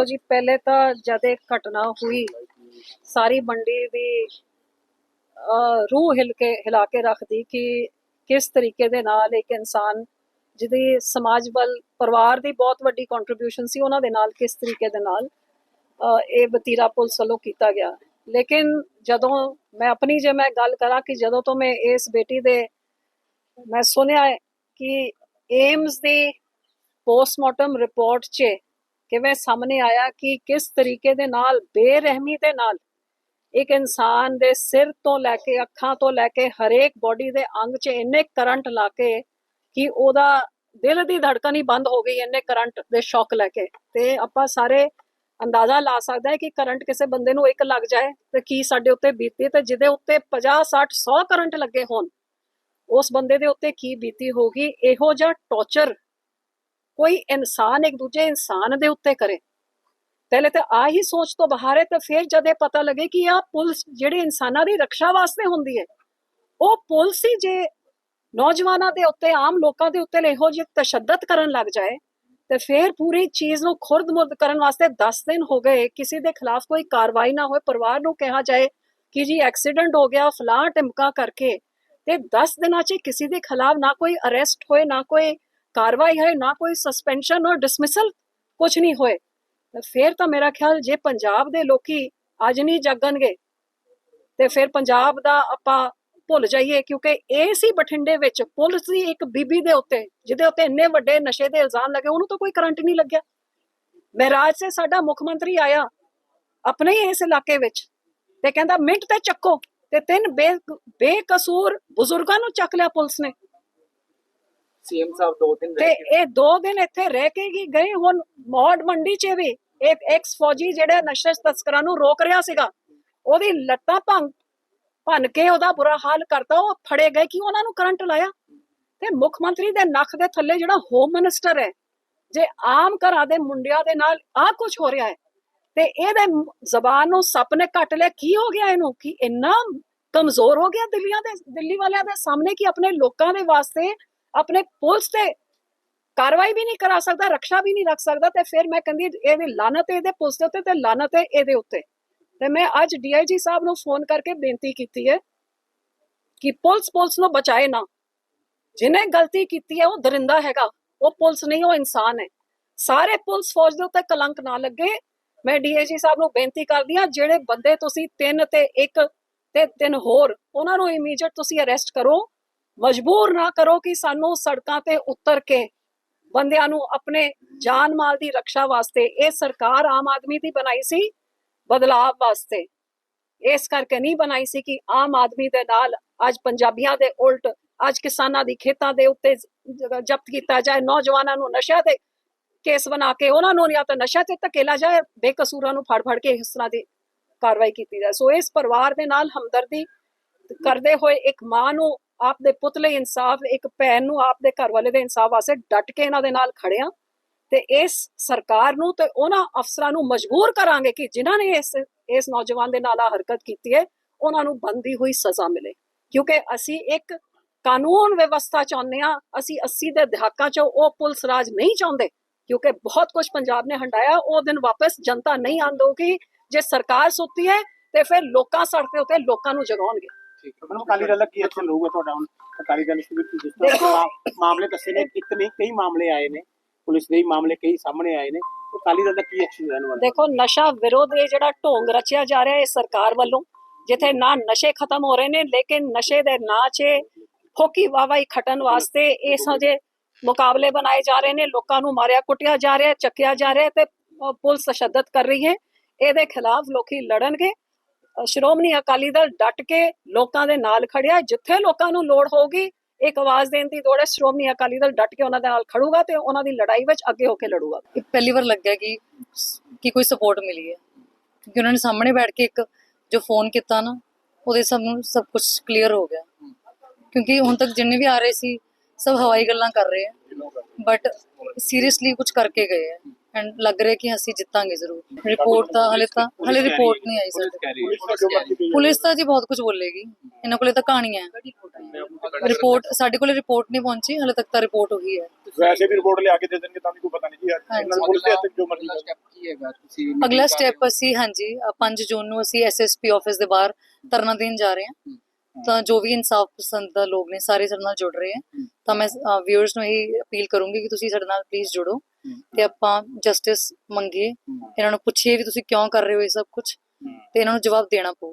ਦੇਖੋ ਜੀ, ਪਹਿਲੇ ਤਾਂ ਜਦ ਇਹ ਘਟਨਾ ਹੋਈ, ਸਾਰੀ ਮੰਡੀ ਦੀ ਰੂਹ ਹਿਲ ਕੇ, ਹਿਲਾ ਕੇ ਰੱਖਦੀ ਕਿ ਕਿਸ ਤਰੀਕੇ ਦੇ ਨਾਲ ਇੱਕ ਇਨਸਾਨ ਜਿਹਦੀ ਸਮਾਜ ਵੱਲ, ਪਰਿਵਾਰ ਦੀ ਬਹੁਤ ਵੱਡੀ ਕੰਟਰੀਬਿਊਸ਼ਨ ਸੀ, ਉਹਨਾਂ ਦੇ ਨਾਲ ਕਿਸ ਤਰੀਕੇ ਦੇ ਨਾਲ ਇਹ ਵਤੀਰਾ ਪੁਲਿਸ ਵੱਲੋਂ ਕੀਤਾ ਗਿਆ। ਲੇਕਿਨ ਜਦੋਂ ਮੈਂ ਆਪਣੀ, ਜੇ ਮੈਂ ਗੱਲ ਕਰਾਂ ਕਿ ਜਦੋਂ ਤੋਂ ਮੈਂ ਇਸ ਬੇਟੀ ਦੇ, ਮੈਂ ਸੁਣਿਆ ਕਿ ਏਮਸ ਦੀ ਪੋਸਟਮਾਰਟਮ ਰਿਪੋਰਟ 'ਚ ਕਿਵੇਂ ਸਾਹਮਣੇ ਆਇਆ ਕਿ ਕਿਸ ਤਰੀਕੇ ਦੇ ਨਾਲ, ਬੇਰਹਿਮੀ ਦੇ ਨਾਲ ਇੱਕ ਇਨਸਾਨ ਦੇ ਸਿਰ ਤੋਂ ਲੈ ਕੇ, ਅੱਖਾਂ ਤੋਂ ਲੈ ਕੇ, ਹਰੇਕ ਬਾਡੀ ਦੇ ਅੰਗ 'ਚ ਇੰਨੇ ਕਰੰਟ ਲਾ ਕੇ ਕਿ ਉਹਦਾ ਦਿਲ ਦੀ ਧੜਕਣ ਹੀ ਬੰਦ ਹੋ ਗਈ ਇੰਨੇ ਕਰੰਟ ਦੇ ਸ਼ੌਕ ਲੈ ਕੇ। ਤੇ ਆਪਾਂ ਸਾਰੇ ਅੰਦਾਜ਼ਾ ਲਾ ਸਕਦਾ ਹੈ ਕਿ ਕਰੰਟ ਕਿਸੇ ਬੰਦੇ ਨੂੰ ਇੱਕ ਲੱਗ ਜਾਏ ਤੇ ਕੀ ਸਾਡੇ ਉੱਤੇ ਬੀਤੀ ਤੇ ਜਿਹਦੇ ਉੱਤੇ 50 60 100 ਕਰੰਟ ਲੱਗੇ ਹੋਣ, ਉਸ ਬੰਦੇ ਦੇ ਉੱਤੇ ਕੀ ਬੀਤੀ ਹੋਗੀ ਇਹੋ ਜਿਹਾ ਟੌਰਚਰ ਕੋਈ ਇਨਸਾਨ ਇੱਕ ਦੂਜੇ ਇਨਸਾਨ ਦੇ ਉੱਤੇ ਕਰੇ। ਪਹਿਲੇ ਤਾਂ ਆ ਸੋਚ ਤੋਂ ਬਾਹਰ ਹੈ, ਤੇ ਫਿਰ ਜਦ ਇਹ ਪਤਾ ਲੱਗੇ ਕਿ ਆ ਪੁਲਿਸ ਜਿਹੜੇ ਇਨਸਾਨਾਂ ਦੀ ਰੱਖਿਆ ਵਾਸਤੇ ਹੁੰਦੀ ਹੈ, ਉਹ ਪੁਲਿਸ ਹੀ ਜੇ ਨੌਜਵਾਨਾਂ ਦੇ ਉੱਤੇ, ਆਮ ਲੋਕਾਂ ਦੇ ਉੱਤੇ ਇਹੋ ਜਿਹੀ ਤਸ਼ੱਦਦ ਕਰਨ ਲੱਗ ਜਾਏ, ਤੇ ਫਿਰ ਪੂਰੀ ਚੀਜ਼ ਨੂੰ ਖੁਰਦ-ਮੁਰਦ ਕਰਨ ਵਾਸਤੇ 10 ਦਿਨ ਹੋ ਗਏ, ਕਿਸੇ ਦੇ ਖਿਲਾਫ ਕੋਈ ਕਾਰਵਾਈ ਨਾ ਹੋਏ, ਪਰਿਵਾਰ ਨੂੰ ਕਿਹਾ ਜਾਏ ਕਿ ਜੀ ਐਕਸੀਡੈਂਟ ਹੋ ਗਿਆ ਫਲਾਂ ਟਿਮਕਾ ਕਰਕੇ, ਤੇ 10 ਦਿਨਾਂ 'ਚ ਕਿਸੇ ਦੇ ਖਿਲਾਫ ਨਾ ਕੋਈ ਅਰੈਸਟ ਹੋਏ, ਨਾ ਕੋਈ ਕਾਰਵਾਈ ਹੋਏ, ਨਾ ਕੋਈ ਸਸਪੈਂਸ਼ਨ ਔਰ ਡਿਸਮਿਸਲ ਕੁਝ ਨਹੀਂ ਹੋਏ। ਫਿਰ ਤਾਂ ਮੇਰਾ ਖਿਆਲ ਜੇ ਪੰਜਾਬ ਦੇ ਲੋਕੀ ਅੱਜ ਨਹੀਂ ਜਾਗਣਗੇ, ਤੇ ਫਿਰ ਪੰਜਾਬ ਦਾ ਆਪਾਂ ਭੁੱਲ ਜਾਈਏ, ਕਿਉਂਕਿ ਇਹ ਸੀ ਬਠਿੰਡੇ ਵਿੱਚ, ਪੁਲਿਸ ਦੀ ਇੱਕ ਬੀਬੀ ਦੇ ਉੱਤੇ, ਜਿਹਦੇ ਉੱਤੇ ਇੰਨੇ ਵੱਡੇ ਨਸ਼ੇ ਦੇ ਇਲਜ਼ਾਮ ਲੱਗੇ, ਉਹਨੂੰ ਤਾਂ ਕੋਈ ਕਰੰਟ ਨਹੀਂ ਲੱਗਿਆ। ਮਹਿਰਾਜ ਸੇ ਸਾਡਾ ਮੁੱਖ ਮੰਤਰੀ ਆਇਆ, ਆਪਣੇ ਹੀ ਇਸ ਇਲਾਕੇ ਵਿੱਚ, ਤੇ ਕਹਿੰਦਾ, ਮਿੰਟ ਤੇ ਚੱਕੋ। ਤੇ ਤਿੰਨ ਬੇ, ਬੇਕਸੂਰ ਬਜ਼ੁਰਗਾਂ ਨੂੰ ਚੱਕ ਲਿਆ ਪੁਲਿਸ ਨੇ। ਸੀਐਮ ਸਾਹਿਬ ਦੋ ਦਿਨ ਤੇ ਇਹ ਦੋ ਦਿਨ ਇੱਥੇ ਰਹਿ ਕੇ ਹੀ ਗਏ ਹੁਣ ਮੌੜ ਮੰਡੀ 'ਚ ਵੀ ਇੱਕ ਐਕਸ ਫੌਜੀ ਜਿਹੜਾ ਨਸ਼ਾ ਤਸਕਰਾਂ ਨੂੰ ਰੋਕ ਰਿਹਾ ਸੀਗਾ ਉਹਦੀ ਲੱਤਾਂ ਭੰਨ ਭੰਨ ਕੇ ਉਹਦਾ ਬੁਰਾ ਹਾਲ ਕਰਤਾ ਉਹ ਫੜੇ ਗਏ ਕਿ ਉਹਨਾਂ ਨੂੰ ਕਰੰਟ ਲਾਇਆ? ਤੇ ਮੁੱਖ ਮੰਤਰੀ ਦੇ ਨੱਕ ਦੇ ਥੱਲੇ ਜਿਹੜਾ ਹੋਮ ਮਿਨਿਸਟਰ ਹੈ ਜੇ ਆਮ ਘਰਾਂ ਦੇ ਮੁੰਡਿਆਂ ਦੇ ਨਾਲ ਆਹ ਕੁਝ ਹੋ ਰਿਹਾ ਹੈ ਤੇ ਇਹਦੇ ਜ਼ਬਾਨ ਨੂੰ ਸੱਪ ਨੇ ਕੱਟ ਲਿਆ ਕੀ ਹੋ ਗਿਆ ਇਹਨੂੰ? ਕਿ ਇੰਨਾ ਕਮਜ਼ੋਰ ਹੋ ਗਿਆ ਦਿੱਲੀਆਂ ਦੇ ਦਿੱਲੀ ਵਾਲਿਆਂ ਦੇ ਸਾਹਮਣੇ ਕਿ ਆਪਣੇ ਲੋਕਾਂ ਦੇ ਵਾਸਤੇ ਆਪਣੇ ਪੁਲਿਸ ਤੇ ਕਾਰਵਾਈ ਵੀ ਨਹੀਂ ਕਰਾ ਸਕਦਾ ਰੱਖਿਆ ਵੀ ਨਹੀਂ ਰੱਖ ਸਕਦਾ ਤੇ ਫਿਰ ਮੈਂ ਕਹਿੰਦੀ ਇਹਦੀ ਲਾਨਤ ਇਹਦੇ ਪੁਲਿਸ ਦੇ ਉੱਤੇ ਤੇ ਲਾਨਤ ਹੈ ਇਹਦੇ ਉੱਤੇ। ਤੇ ਮੈਂ ਅੱਜ ਡੀਆਈਜੀ ਸਾਹਿਬ ਨੂੰ ਫੋਨ ਕਰਕੇ ਬੇਨਤੀ ਕੀਤੀ ਹੈ ਕਿ ਪੁਲਿਸ ਪੁਲਿਸ ਨੂੰ ਬਚਾਏ ਨਾ। ਜਿਹਨੇ ਗਲਤੀ ਕੀਤੀ ਹੈ, ਉਹ ਦਰਿੰਦਾ ਹੈਗਾ। ਉਹ ਪੁਲਿਸ ਨਹੀਂ, ਉਹ ਇਨਸਾਨ ਹੈ। ਸਾਰੇ ਪੁਲਿਸ ਫੌਜ ਦੇ ਉੱਤੇ ਕਲੰਕ ਨਾ ਲੱਗੇ। ਮੈਂ ਡੀਆਈਜੀ ਸਾਹਿਬ ਨੂੰ ਬੇਨਤੀ ਕਰਦੀ ਹਾਂ, ਜਿਹੜੇ ਬੰਦੇ ਤੁਸੀਂ ਤਿੰਨ ਤੇ ਇੱਕ ਤੇ ਤਿੰਨ ਹੋਰ, ਉਹਨਾਂ ਨੂੰ ਇਮੀਡੀਏਟ ਤੁਸੀਂ ਅਰੈਸਟ ਕਰੋ। ਮਜਬੂਰ ਨਾ ਕਰੋ ਕਿ ਸਾਨੂੰ ਸੜਕਾਂ ਤੇ ਉਤਰ ਕੇ ਬੰਦਿਆਂ ਨੂੰ ਆਪਣੇ ਜਾਨ ਮਾਲ ਦੀ ਰੱਖਿਆ ਵਾਸਤੇ, ਇਹ ਸਰਕਾਰ ਆਮ ਆਦਮੀ ਦੀ ਬਣਾਈ ਸੀ ਬਦਲਾਵ ਵਾਸਤੇ। ਇਸ ਕਰਕੇ ਨਹੀਂ ਬਣਾਈ ਸੀ ਕਿ ਆਮ ਆਦਮੀ ਦੇ ਨਾਲ ਅੱਜ ਪੰਜਾਬੀਆਂ ਦੇ ਉਲਟ, ਅੱਜ ਕਿਸਾਨਾਂ ਦੀ ਖੇਤਾਂ ਦੇ ਉੱਤੇ ਜ਼ਬਤ ਕੀਤਾ ਜਾਏ, ਨੌਜਵਾਨਾਂ ਨੂੰ ਨਸ਼ਾ ਦੇ ਕੇਸ ਬਣਾ ਕੇ ਉਹਨਾਂ ਨੂੰ ਜਾਂ ਤਾਂ ਨਸ਼ਾ ਤੇ ਧਕੇਲਾ ਜਾਏ, ਬੇਕਸੂਰਾਂ ਨੂੰ ਫੜ ਫੜ ਕੇ ਇਸ ਤਰ੍ਹਾਂ ਦੀ ਕਾਰਵਾਈ ਕੀਤੀ ਜਾਏ। ਸੋ ਇਸ ਪਰਿਵਾਰ ਦੇ ਨਾਲ ਹਮਦਰਦੀ ਕਰਦੇ ਹੋਏ ਇੱਕ ਮਾਂ ਨੂੰ ਆਪਦੇ ਪੁੱਤ ਲਈ ਇਨਸਾਫ, ਇੱਕ ਭੈਣ ਨੂੰ ਆਪਦੇ ਘਰ ਵਾਲੇ ਦੇ ਇਨਸਾਫ ਵਾਸਤੇ ਡਟ ਕੇ ਇਹਨਾਂ ਦੇ ਨਾਲ ਖੜੇ ਖੜਿਆ ਤੇ ਇਸ ਸਰਕਾਰ ਨੂੰ ਤੇ ਉਹਨਾਂ ਅਫਸਰਾਂ ਨੂੰ ਮਜਬੂਰ ਕਰਾਂਗੇ ਕਿ ਜਿਨ੍ਹਾਂ ਨੇ ਇਸ ਇਸ ਨੌਜਵਾਨ ਦੇ ਨਾਲ ਆ ਹਰਕਤ ਕੀਤੀ ਹੈ, ਉਹਨਾਂ ਨੂੰ ਬੰਦੀ ਹੋਈ ਸਜ਼ਾ ਮਿਲੇ। ਕਿਉਂਕਿ ਅਸੀਂ ਇੱਕ ਕਾਨੂੰਨ ਵਿਵਸਥਾ ਚਾਹੁੰਦੇ ਆ ਅਸੀਂ 80 ਦੇ ਦਹਾਕਾਂ 'ਚ ਉਹ ਪੁਲਿਸ ਰਾਜ ਨਹੀਂ ਚਾਹੁੰਦੇ, ਕਿਉਂਕਿ ਬਹੁਤ ਕੁਝ ਪੰਜਾਬ ਨੇ ਹੰਡਾਇਆ, ਉਹ ਦਿਨ ਵਾਪਸ ਜਨਤਾ ਨਹੀਂ ਆਂਦੋਗੀ ਜੇ ਸਰਕਾਰ ਸੁੱਤੀ ਹੈ ਤੇ ਫਿਰ ਲੋਕਾਂ ਸੜਕ ਦੇ ਉੱਤੇ ਲੋਕਾਂ ਨੂੰ ਜਗਾਉਣਗੇ। ਠੀਕ ਹੈ। ਮੈਨੂੰ ਅਕਾਲੀ ਦਲ ਕੀ ਐਕਸ਼ਨ ਰਹੂਗਾ ਤੁਹਾਡਾ ਹੁਣ? ਅਕਾਲੀ ਦਲ ਇਸ ਵਿੱਚ ਜਿਸ ਤਰ੍ਹਾਂ ਮਾਮਲੇ ਦੱਸੇ ਨੇ ਨਹੀਂ ਕਈ ਮਾਮਲੇ ਆਏ ਨੇ। ਪੁਲਿਸ ਦੇ ਮਾਮਲੇ ਕਈ ਸਾਹਮਣੇ ਆਏ ਨੇ। ਅਕਾਲੀ ਦਲ ਦਾ ਕੀ ਐਕਸ਼ਨ ਰਹਿਣ ਵਾਲਾ? ਦੇਖੋ ਨਸ਼ਾ ਵਿਰੋਧ ਇਹ ਜਿਹੜਾ ਢੋਂਗ ਰਚਿਆ ਜਾ ਰਿਹਾ ਹੈ ਸਰਕਾਰ ਵੱਲੋਂ ਜਿੱਥੇ ਨਾ ਨਸ਼ੇ ਖਤਮ ਹੋ ਰਹੇ ਨੇ ਲੇਕਿਨ ਨਸ਼ੇ ਦੇ ਨਾਂ 'ਚ ਫੋਕੀ ਵਾਵਾਈ ਖਟਣ ਵਾਸਤੇ ਇਸ ਜੇ ਮੁਕਾਬਲੇ ਬਣਾਏ ਜਾ ਰਹੇ ਨੇ। ਲੋਕਾਂ ਨੂੰ ਮਾਰਿਆ ਕੁੱਟਿਆ ਜਾ ਰਿਹਾ ਚੱਕਿਆ ਜਾ ਰਿਹਾ ਤੇ ਪੁਲਿਸ ਤਸ਼ੱਦਦ ਕਰ ਰਹੀ ਹੈ। ਇਹਦੇ ਖਿਲਾਫ ਲੋਕੀ ਲੜਨਗੇ। ਸ਼੍ਰੋਮਣੀ ਅਕਾਲੀ ਦਲ ਡਟ ਕੇ ਲੋਕਾਂ ਦੇ ਨਾਲ ਖੜਿਆ ਜਿੱਥੇ ਲੋਕਾਂ ਨੂੰ ਲੋੜ ਹੋਊਗੀ, ਇੱਕ ਆਵਾਜ਼ ਦੇਣ ਦੀ ਲੋੜ ਹੈ, ਸ਼੍ਰੋਮਣੀ ਅਕਾਲੀ ਦਲ ਡਟ ਕੇ ਉਹਨਾਂ ਦੇ ਨਾਲ ਖੜੂਗਾ ਤੇ ਉਹਨਾਂ ਦੀ ਲੜਾਈ ਵਿੱਚ ਅੱਗੇ ਹੋ ਕੇ ਲੜੂਗਾ। ਇਹ ਪਹਿਲੀ ਵਾਰ ਲੱਗਿਆ ਕਿ ਕਿ ਕੋਈ ਸਪੋਰਟ ਮਿਲੀ ਹੈ। ਕਿਉਂਕਿ ਉਹਨਾਂ ਨੇ ਸਾਹਮਣੇ ਬੈਠ ਕੇ ਇੱਕ ਜੋ ਫੋਨ ਕੀਤਾ ਨਾ, ਉਹਦੇ ਸਭ ਨੂੰ ਸਭ ਕੁਝ ਕਲੀਅਰ ਹੋ ਗਿਆ। ਕਿਉਂਕਿ ਹੁਣ ਤੱਕ ਜਿੰਨੇ ਵੀ ਆ ਰਹੇ ਸੀ, ਸਭ ਹਵਾਈ ਗੱਲਾਂ ਕਰ ਰਹੇ ਆ ਬਟ ਸੀਰੀਅਸਲੀ ਕੁਝ ਕਰਕੇ ਗਏ ਆ ਐਂਡ ਲੱਗ ਰਿਹਾ ਕਿ ਅਸੀਂ ਜਿੱਤਾਂਗੇ ਜ਼ਰੂਰ। ਰਿਪੋਰਟ ਤਾਂ ਹਲੇ ਤਾਂ ਹਲੇ ਰਿਪੋਰਟ ਨਹੀਂ ਆਈ ਸਾਡੇ ਪੁਲਿਸ ਤਾਂ ਜੀ ਬਹੁਤ ਕੁਝ ਬੋਲੇਗੀ। ਇਹਨਾਂ ਕੋਲੇ ਤਾਂ ਕਹਾਣੀਆਂ ਹੈ। ਰਿਪੋਰਟ ਸਾਡੇ ਕੋਲੇ ਰਿਪੋਰਟ ਨਹੀਂ ਪਹੁੰਚੀ ਹਲੇ ਤੱਕ ਤਾਂ ਰਿਪੋਰਟ ਹੋਈ ਹੈ। ਵੈਸੇ ਵੀ ਰਿਪੋਰਟ ਲਿਆ ਕੇ ਦੇ ਦੇਣਗੇ ਤਾਂ ਵੀ ਕੋਈ ਪਤਾ ਨਹੀਂ ਜੀ। ਇਹਨਾਂ ਨੂੰ ਪੁਲਿਸ ਦੇ ਹੱਥ ਜੋ ਮਰਜ਼ੀ। ਸਟੈਪ ਕੀ ਹੈਗਾ? ਤੁਸੀਂ ਅਗਲਾ ਸਟੈਪ ਅਸੀਂ ਹਾਂਜੀ ਅ, 5 ਜੂਨ ਨੂੰ ਅਸੀਂ ਐਸਐਸਪੀ ਆਫਿਸ ਦੇ ਬਾਹਰ ਧਰਨਾ ਦੇਣ ਜਾ ਰਹੇ ਹਾਂ। ਤਾਂ ਜੋ ਵੀ ਇਨਸਾਫ ਪਸੰਦ ਦਾ ਲੋਕ ਨੇ ਸਾਰੇ ਸਾਡੇ ਨਾਲ ਜੁੜ ਰਹੇ ਹੈ। ਤਾਂ ਮੈਂ ਵਿਊਅਰਸ ਨੂੰ ਇਹ ਅਪੀਲ ਕਰੂੰਗੀ ਕਿ ਤੁਸੀਂ ਸਾਡੇ ਨਾਲ ਪਲੀਜ਼ ਜੁੜੋ। ਤੇ ਆਪਾਂ ਜਸਟਿਸ ਮੰਗੀਏ। ਇਹਨਾਂ ਨੂੰ ਪੁੱਛੀਏ ਵੀ ਤੁਸੀਂ ਕਿਉਂ ਕਰ ਰਹੇ ਹੋ ਇਹ ਸਭ ਕੁਝ ਤੇ ਇਹਨਾਂ ਨੂੰ ਜਵਾਬ ਦੇਣਾ ਪਊਗਾ